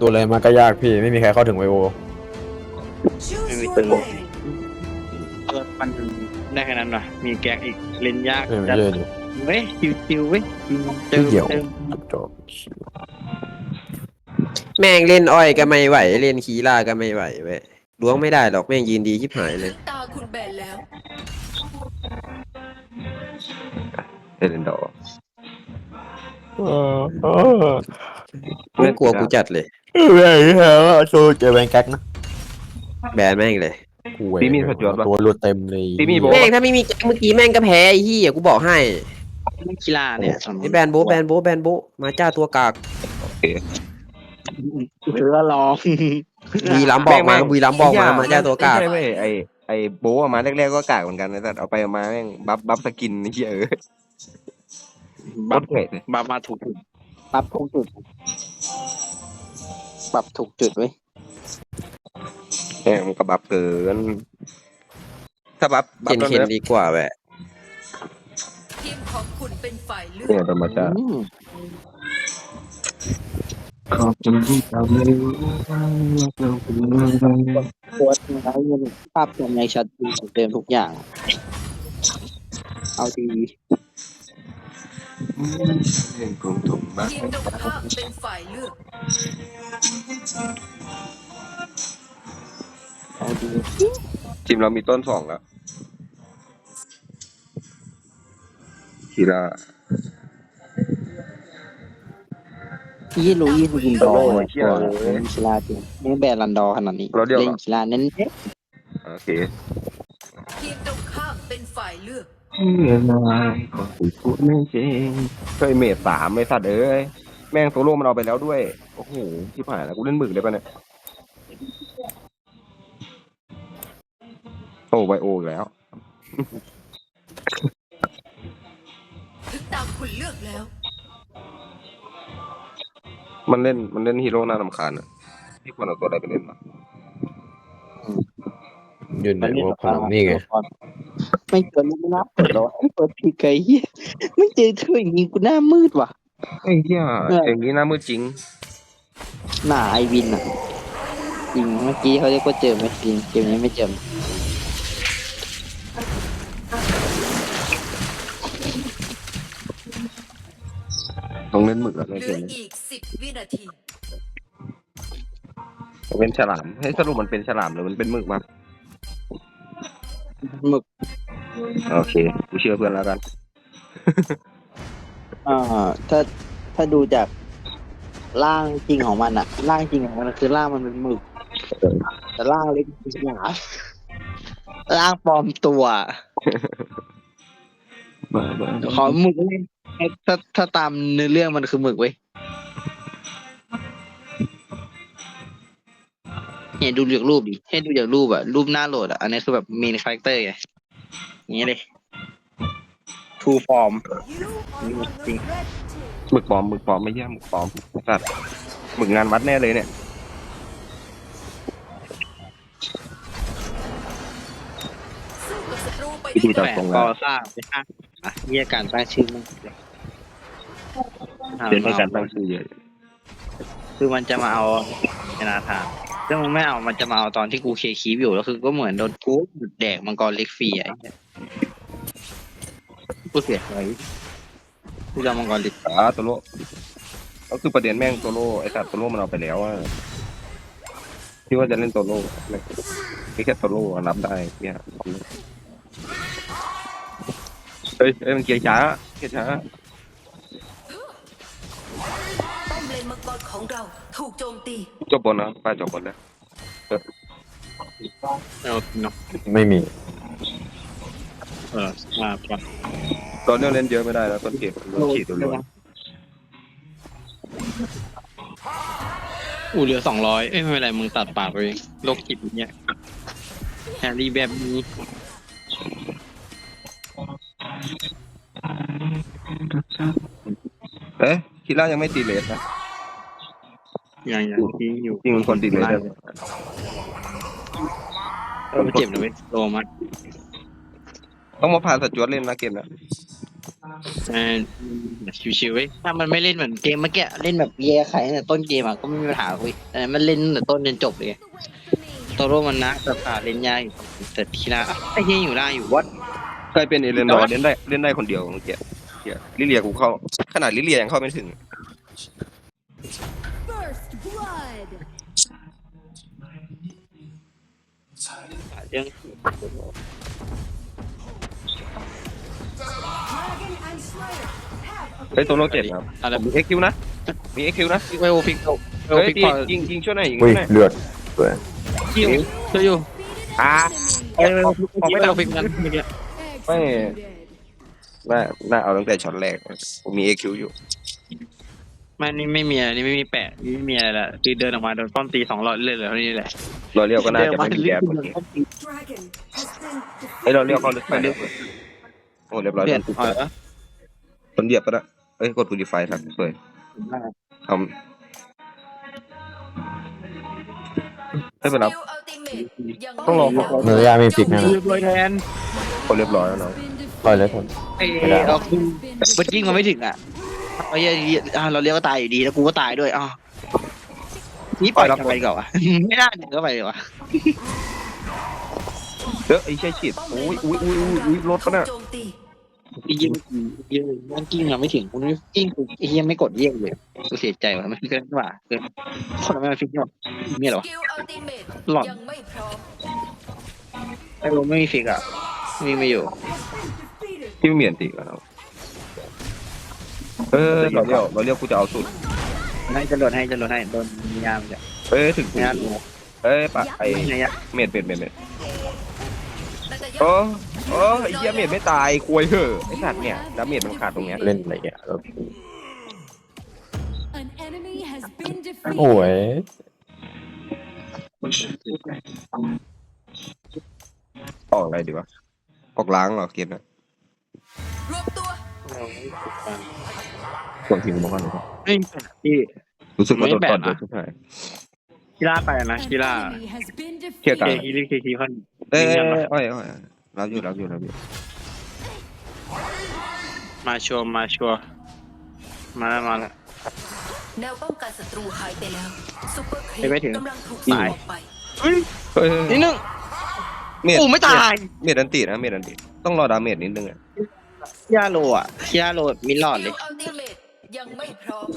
ตัวอะไรมาก็ยากพี่ไม่มีใครเข้าถึงไวโอ Choose Maybe your the look. lane. เออมันได้แค่นั้นว่ะมีแก๊กอีกเล่นยากเออไม่จัดเยอะดิเว้ยชิวๆเว้ยเติมไม่เกี่ยว เติมจบแม่งเล่นอ้อยก็ไม่ไหว เล่นคีล่าก็ไม่ไหวเว้ยล้วงไม่ได้หรอกแม่งยืนดีชิบหายเลย ตาคุณแบนแล้ว เอเลนดอร์เออเออไม่กลัวกูจัดเลย เออเออโชว์เจอแบงแก๊กนะแบนแม่งเลยกูเว้ยตัวรุดเต็มเลยแม่งถ้าไม่มีแก๊งเมื่อกี้แม่งก็แพ้ไอ้เหี้ยกูบอกให้กีฬาเนี่ยไอ้แบนโบะแบนโบะแบนโบะมาจ้าตัวกากหรือว่าลองวีล้ำบอกมาวีล้ำบอกมามาจ้าตัวกาก ใช่เว้ยไอไอโบะมาแรกๆก็กากเหมือนกันนะแต่เอาไปเอามาแม่งบัฟบัฟสกินนี่เหี้ยเออบับัฟเกรดเลยบัฟมาถูกจุดปรับถูกจุด ปรับถูกจุดเว้ยแม่งมันก็บัฟเกิน ถ้าบัฟบัฟเคนตอนเคนนี้ดีกว่าแหละทีมของคุณเป็นฝ่ายเลือเนี่ยกโดนมาจ้าอืมขอบคุณที่ทำให้รู้โพสต์มาแล้วยังภาพยังไงชัดเจนเหมือนเดิมทุกอย่าง เอาดี เพลงกรุงถุงบ้าทีมตรงข้ามเป็นฝ่ายเลือกเอาดีทีมเรามีต้นสองแล้วทีละยี่รู้ยี่รู้ยินดอร์โอ้เนี่ยยเชี่ยเลยเล่นกีฬาจริงไม่แบนลันดอร์ขนาดนี้เราเดียวเหรอเล่นกีฬาเน้นเน้นโอเคทีมตรงข้ามเป็นฝ่ายเลือก เงินอะไรก็ติดพูดไม่จริงเคยเมดสามไม่สัตว์เอ้ยแม่งโซโล่มันเอาไปแล้วด้วย โอ้โหชิบหายแล้วกูเล่นหมึกเลยปะเนี่ยโอ้ไบโออีกแล้ว ถึงตามคุณเลือกแล้ว มันเล่นมันเล่นฮีโร่น่ารำคาญอะที่ควรเอาตัวอะไรไปเล่นมายืนไหนว่าพลังนี่ไง ไม่เกินไม่นับเปิดหรอเปิดพีไกเฮียไม่เจอเธออย่างนี้กูหน้ามืดว่ะ ไอ้เหี้ยเออ อย่างนี้หน้ามืดจริง หน้าไอวินอะจริงเมื่อกี้เขาเรียกว่าเจอไหมจริงเกมนี้ไม่เจอต้องเล่นหมึกแล้วในเหเกลือมนี้อีกสิบวินาทีเป็นฉลามให้ยสรุปมันเป็นฉลามหรือมันเป็นหมึกมาหมึก โอเค กูเชื่อเพื่อนแล้วกัน อ่าถ้าถ้าดูจากร่างจริงของมันอะร่างจริงของมันคือร่างมันเป็นหมึกแต่ร่างเล็กคือฉลามร่างปลอมตัวบ้าบ้าขอหมึกเลยถ้าถ้าตามเนื้อเรื่องมันคือหมึกเว้ยเนี่ยดูจากรูปดิให้ดูจากรูปอะรูปหน้าโหลดอะอันนี้คือแบบมีคาแรคเตอร์ไง อย่างเงี้ยเลย True Form จริงหมึกปลอมหมึกปลอมไม่ใช่หมึกปลอมสัตว์หมึกงานวัดแน่เลยเนี่ยสู้กับศัตรูไปวิธีด้วยจักับนทรงก่แล้อวสร้างไปสร้างอะเรียกการตั้งชื่อมันเป็นในการตั้งชื่อเยอะคือมันจะมาเอาชนาธานถ้ามึงไม่เอามันจะมาเอาตอนที่กูเคคีบอยู่แล้วคือก็เหมือนโดนกูแดกมังกรเล็กฟรีไอ้เหี้ย กูเสียใจกูจะเอามังกรเล็กอ่าโซโล่ก็คือประเด็นแม่งโซโล่ไอ้สัตว์โซโล่มันเอาไปแล้วอะที่ว่าจะเล่นโซโล่ไม่ไม่แค่โซโล่อะรับได้เนี่ยเฮ้ยเฮ้ยมันเกียร์ช้าเกียร์ช้าป้อมเลนมังกรของเราถูกโจมตี จบบนนะป้าจบบนแล้ว เอาเนาะไม่มี เออมาปะตอนนี้เล่นเยอะไม่ได้แล้วต้นเกมมันโดนฉีดตัวเดียวอูเหลือสองร้อยเอ้ยไม่เป็นไรมึงตัดปากไปเองโรคจิตเนี่ยแฮร์รี่แบบนี้เอ๊ะคิร่ายังไม่ตีเลสนะอย่างอย่างที่อยู่จริงมันคนตีเลสได้เออมันเจ็บนะเว้ยโตมัน ต้องมาผ่านสจวตเล่นนะเกมนะเออชิวๆเว้ยถ้ามันไม่เล่นเหมือนเกมเมื่อกี้เล่นแบบแย่ไข่ตั้งแต่ต้นเกมอะก็ไม่มีปัญหาเว้ยแต่มันเล่นตั้งแต่ต้นจนจบเลยโตโร่มันนะแต่ขาเล่นยากอยู่แต่ทีละไอ้เหี้ยอยู่ล่างอยู่วัดเคยเป็นเอเลนดอร์เล่นได้เล่นได้คนเดียวเมื่อกี้เหี้ยลิเลียกูเข้า ขนาดลิเลียยังเข้าไม่ถึง First blood. เรื่อง เฮ้ยตัวโลเจ็บนะครับอะไรมีเอ็กคิวนะมีเอ็กคิวนะไวโอฟิกโตไวโอเฮ้ยฟิกพี่พอยิงยิงช่วยหน่อยยิงอุ้ช่ยวยหน่อยเลือดสวยคิวช่วยอยู่อ่าเออไวโอฟิกนั้นเมื่อกี้ executed. น่าน่าเอาตั้งแต่ช็อตแรกผมมีเอ็กคิวอยู่มันนี่ไม่มีอะไรนี่ไม่มีแปะนี่ไม่มีอะไรละคือเดินออกมาโดนป้อมตีสองรอบเลยเหรอนี่แหละรอเรียวก็น่าจะไม่มีแกนเมื่อกี้ Dragon has been เฮ้ยรอเรียวเขาลึกไปเรียบโอ้เรียบร้อยเปลี่ยนโดนอ๋อเหร อโดนเหยียบไปแล้วเอ้ย กดกูดีไฟทักสวยทำไม่เป็นไร Skill Ultimate ยังต้องรอไม่พร้อมเนื้อยามีฟิกนะคือด้วยแทนคนเรียบร้อยแล้วเนาะปล่อยเลยทนไอ้เอาคือเบิร์ดกิ้งมันไม่ถึงอะไอ้เหี้ยอะเราเรียกว่าตายอยู่ดีแล้วกูก็ตายด้วยอ๋อนี่ปล่อยทำไมก่อนวะไม่น่าถึงก็ไปวะเด้อไอ้เชี่ยฉีดอุ้ยอุ้ยอุ้ยอุ้ยอุ้ยรถปะน่ะโจมตีไอ้ยิงยิงมันกิ้งเราไม่ถึงกูไม่กิ้งกูไอ้เหี้ยไม่กดเยี่ยมเลยกูเสียใจว่ะมันเกินกว่าเกินคนทำไมมันฟิกเนี่ยนี่เหรอวะ Skill Ultimate หลอดยังไม่พร้อมไอ้โรไม่มีฟิกอะวิ่งไม่อยู่ defeated. ที่ไม่มีอันติกันเอาเออเราเรียวเราเรียวกูจะเอาสุดให้จะโดนให้จะโดนให้โดนยามจะเอ้ยถึงยามเอ้ยปะไอไอ้เนี่ยเม็ดเม็ดเม็ดเม็ดแต่จะยโอ้ กโอ้ไอ้เหี้ยเม็ดไม่ตายควยเหอะไอ้สัตว์เนี่ยดาเมจมันขาดตรงเนี้ยเล่นอะไรเงี้ยแล้ว An enemy has been defeated. โอ้ยออกอะไรดีวะออกล้างเหรอเกมนะรวมตัวส่วนทีมบอกว่าหนูไม่ที่รู้สึกว่าโดนไม่ตแปอลนกเยนะอะทุกทายกีฬาไปนะ An กีฬา enemy has been เที่ยวกลางเค defeated. คีลิเคคีคอนเอ้ยเงียบปะอ้อยอ้อย รับอยู่รับอยู่รับอยู่มาชัวร์มาชัวร์มาแล้วมาแล้ว แนวป้องกันศัตรูหายไปแล้วซุปเปอร์ครีไม่ถึง กำลังถูกส่งตายออกไปเฮ้ยนิดนึงเม็ดโอ้ไม่ตายเม็ดอันตินะเม็ดอันติต้องรอดาเมจนิดนึงอะยาโลอะยาโลมิลลอดเลย Skill Ultimate ยังไม่พร้อม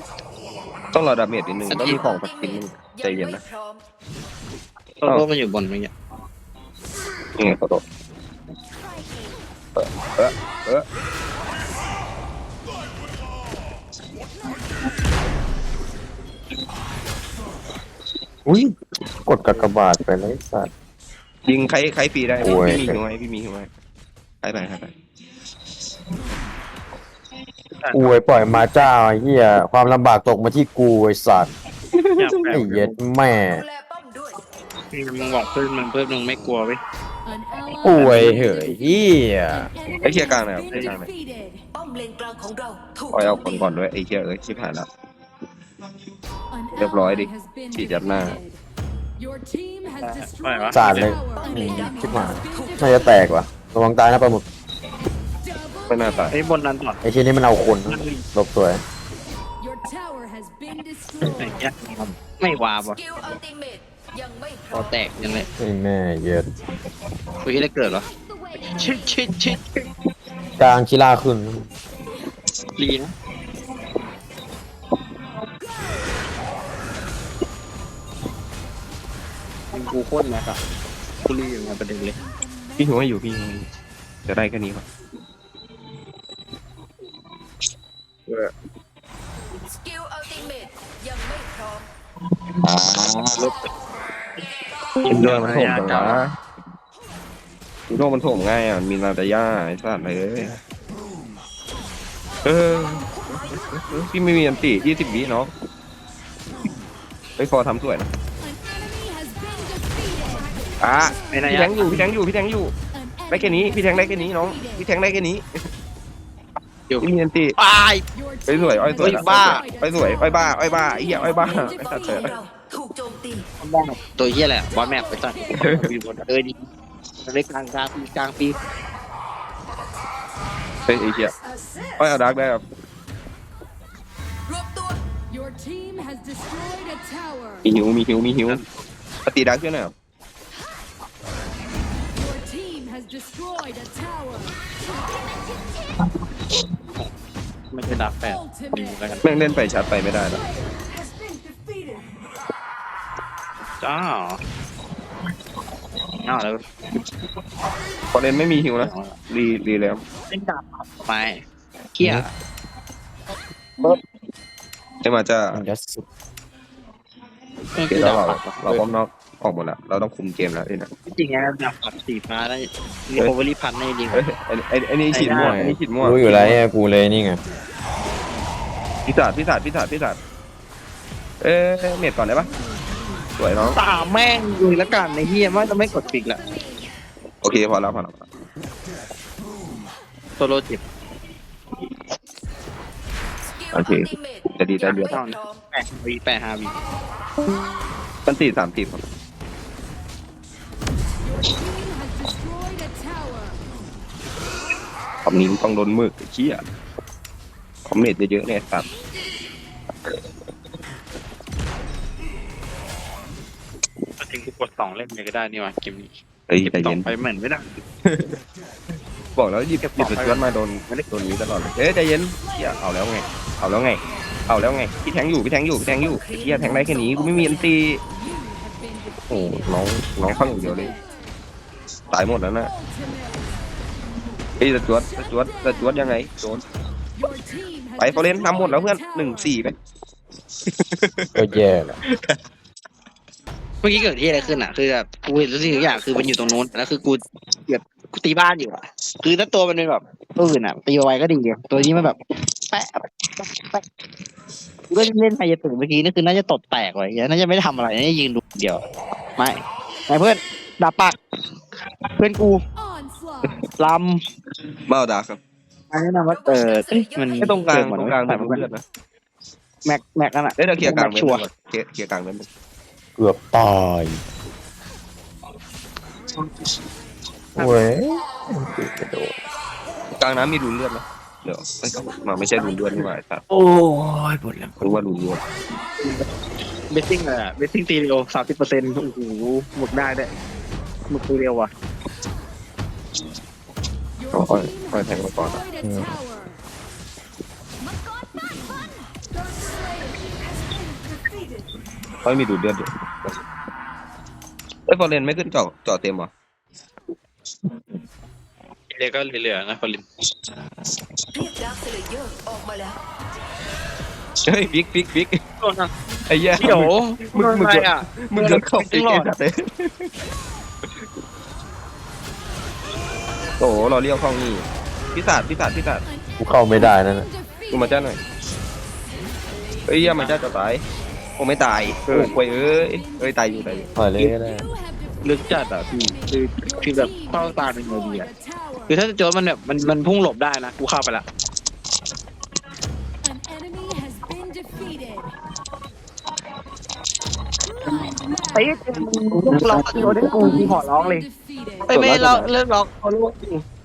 ต้องรอดาเมจนิดนึงต้องมีของสักชิ้นนึงใจเย็นนะงไม่พร้อมโตโร่มันอยู่บนเมื่อกี้นี่ไงขอโทษ เออเออเอออุ้ยกดกากบาทไปเลยสัตว์ ยิงใครใครฟรีได้โอ้ยพี่มีหิวไหมพี่มีหิวไหมให้ไปให้ไปอวยปล่อยมาเจ้าไอ้เหี้ยความลำบากตกมาที่กูไอ้สัตว์อยากแปลไอ้เย็ดแม่ ดูแลป้อมด้วย มึงบอกเพื่อนมึงเพื่อนมึงไม่กลัวเว้ย An ally อวยเหยเหี้ย An ไอ้เคลียร์กลางห enemy น่อย has เคลียร์กลาง been หน่อย defeated. ป้อมเลนกลางของเราถูกปล่อยเอาคนก่อนด้วยไอ้เคลียร์เอ้ยชิบหายแล้ว An เรียบร้อยดิ ally has been ฉีดยัดหน้า defeated. Your team has ปล่อยวะ destroyed สาดเลย a tower. อืมชิบหายน่าจะแตกว่ะระวังตายนะปลาหมึกไม่น่าตายไอ้บนนั้นต่อไอ้ชิ้นนี้มันเอาคนหลบสวย Your tower has been ไอ้ destroyed. เหี้ยไม่วาบสว่ะกิลอัลติเมต ยังไม่พพร้ออมแตกยังเลยไอ้แม่เย็ดคุยได้เกิดเหรอ ชิดชิดชิดกลางชิล่าขึ้นลีนะเป็นกูโคตรแม็กอะกูรีอยู่ไงประเด็นเลย พี่หิวให้อยู่พี่หิวให้อยู่จะได้แค่นี้ครับสกิลอัลติเมตยังไม่พร้อม อินโดมันโถมจังวะอินโดมันโถมง่ายอะมันมีนาตาย่าไอ้สัตว์เลย เออ พี่ไม่มีอันติยี่สิบวิเนาะไปฟอทำสวยนะ An enemy has been defeated. อะไม่นะพี่ยะแทงอยู่ พี่แทงอยู่ พี่แทงอยู่ An ได้แค่นี้ พี่แทงได้แค่นี้น้อง พี่แทงได้แค่นี้อยู่ พี่มีอันติตาย Your ไปสวยอ้อยสวยเฮ้ยบ้า ไปสวยอ้อยบ้าอ้อยบ้าไอ้เหี้ยอ้อยบ้าไอ้สัตว์ป้อเถมอะเราถูกโจม ตีตัวเฮียแหละบอลแมปไปตั้งมีบนเออดีเล็กกลางกลางปีกลางปีฮ้ยไอ้เหี้ยเอ้ยเอาดักได้ครับรวบตัว Your team has destroyed a tower. มีหิวมีหิวมีหิวปฏิดักด้วยนะครับ Your team has destroyed a tower. ไม่ใช่ดับแปดดี Ultimate. แล้วกัน แม่งเล่นไปชัดไปไม่ได้แล้ว จ้าอ้าวแล้วพอเล่นไม่มีหิวนะรีรีแล้วเล่นดับไปเกี้ยไอ้มาจ้ามันจะสุดโอเคแล้วเราเราพร้อมนอกออกหมดแล้วเราต้องคุมเกมแล้วนี่นะจริงๆแล้วดับกับสีฟ้าได้มีโคเวอรี่พันในดีกเฮ้ว่ายไอ้ไอ้ไอ้นี่ฉีดม่วงไอ้นี่ฉีดม่วงรู้อยู่แล้วไอ้กูเลยนี่ไงพิศาจพิศาจพิศาจพิศาจเอ๊ะเน็ตก่อนได้ปะ สวยน้องตามแม่งเลยละกันในเฮียว่าจะไม่กดปิกละโอเคพอแล้วพอแล้วโซโลเจ็บโอเคจะดีได้เดือดเท่านั้นแปดวีแปดห้าวีมันตีสามสิบ Your team has destroyed a tower. คอมนี้ต้องโดนมือไอ้เชี่ยคอมเน็ตเยอะๆเนี่ยสัตว์ จริงกูกดสองเล่มเลยก็ได้นี่ว่ะเกมนี้เฮ้ยเก็บใจสอเย็งนไปเหมือนไม่ได้ บอกแล้วหยิบหยิบสุดยอดมาโดนไม่ได้โดนนี้ตลอดเลยเอ้ยใจเย็นเชี่ยเอาแล้วไงเอาแล้วไงเอาแล้วไงพี่แทงอยู่พี่แทงอยู่พี่แทงอยู่ไอ้เชี่ยแทงได้แค่นี้กูไม่มีอันตี You have been โอ้น้องน้องฟังอย่างเดียวเลยตายหมดแล้วนะ ultimate. เฮ้ยจะจวดจะจวดจะจวดยังไงโดน Your team has ไปเขาเล่น destroyed ทำหมดแล้วเพื่อน a tower. หนึ่งสี่ไป ก็แย่แหละ เมื่อกี้เกิดที่อะไรขึ้นอะ คือแบบกูเห็นทุกสิ่งทุกอย่างคือมันอยู่ตรงนู้นแล้วคือกูแบบกูตีบ้านอยู่อะ คือถ้าตัวมันเป็นแบบตัวอื่นอะตีไวก็ดีเลยตัวนี้มันแบบ แปะแปะกูก็เล่นไฮยาตึงเมื่อกี้นี่คือน่าจะตดแตกไว้น่าจะไม่ได้ทำอะไรน่าจะยืนดูเดียว ไม่ไม่เพื่อนดาบปักเพื่อนกู Onslaught. ลเบ้าดาครับำอันนี้นะว่าเออเอ้ยมันไอ้ตรงกลางเหมือนตรงกลางแต่ดูมันเลือดนะแม็กแม็กนั่นอะเอ้ยเราเคลียร์กลางแม็เว้ยชัวร์เคลียร์เคลียร์กลางเว้ยเกือบตายโอ้ยกระโดดกลางน้ำมีรูนเลือดนะเดี๋ยวเอ้ยมาไม่ใช่รูนเลือดนี่หว่าไอ้สัตว์โอ้ยปวดหลังรู้ว่ารูนเลือดเบสซิ่งเลยอะเบสซิ่งตีเร็วสามสิบเปอร์เซ็นต์โอ้โหหมดได้ด้วยหมดตีเร็วว่ะ Your Oh, oh, team oh, has thank you, Father. destroyed a Mm. tower. เขามีดูดเลือดอยู่เอ้ยฟอร์เรนไม่ขึ้นเจาะเจาะเต็มเหรอเรียก็เหลือๆนะฟอลินเรียกดาร์คเซเลเยอร์ออกมาแล้วเฮ้ยฟิกฟิกฟิกโดนอะไอ้เหี้ยเดี๋ยวมึงมึงอะไรอะมึงโดนเข้าฟิกหลอไอ้ดสัตว์เลยโอ้โหเราเรียกเข้านี่พิศาจพิศาจพิศาจกูเข้าไม่ได้นั่นน่ะดูมาจ้าหน่อยเฮ้ยเหี้ยมาจ้าจะตาย โอ้ไม่ตายโอ้โหเอ้ยเอ้ยตายอยู่ตายอยู่ปล่อยเลยก็ได้ลึกจัดอะพี่คือคือแบบเข้าตาเป็นไงดีอะคือถ้าโจรมันแบบมันมันพุ่งหลบได้นะกูเข้าไปละ An enemy has been defeated. ไอ้ล็อกโจรให้กูกูขอร้องเลย Defeated. ไอ้ไม่เลิกเลิกล็อกโตโล่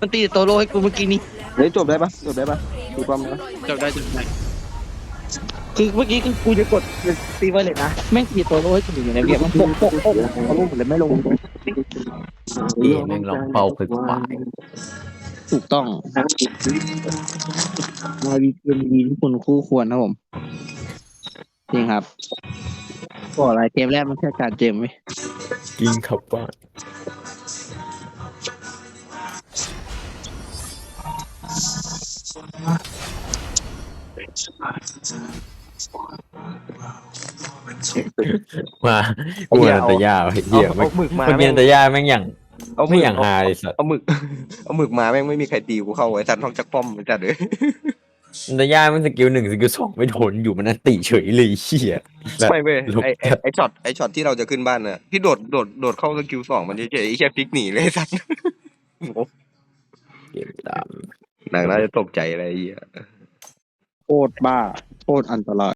มันตีโตโล่ให้กูเมื่อกี้นี้เฮ้ยจบได้ปะจบได้ปะดูความนะจบได้จบได้ คือเมื่อกี้คือกูจะกดตีไว้เลยนะแม่งตีตโล่ให้กูอยู่ในเกมมันป๊ะโป๊ะโป๊ะโตโล่หมดเลยไม่ลงพี่แม่งลองเป่าไปกว่าถูกต้องมาวีเกมดีที่คุณคู่ควรนะผมจริงครับก็อะไรเกมแรกมันแค่การเจมไหมกินขับบ้าน มากูนันตยาไอ้เหี้ยเอาเมื่อเอาหมึกมาเมื่อกี้นันตยาแม่งอย่างเอาหไม่มึกอย่างฮาเลยสัสเอาหมึก เอาหมึกมาแม่งไม่มีใครตีกูเข้าไอ้สัตว์ท้องจักป้อมไอ้สัตว์เลยนันตยาแม่งสกิลหนึ่งสกิลสองไม่ทนอยู่มันนันติเฉยเลยเหี้ย แบบไม่เว้ยหลบไอไอ้ไอช็อตไอช็อตที่เราจะขึ้นบ้านน่ะพี่โดดโดดโดดเข้าสกิลสองมันเฉยๆไอ้แค่พลิกหนีเลยไอ้สัตว์เกมตาม นางน่าจะตกใจอะไรไอ้เหี้ย โคตรบ้าโคตรอันตราย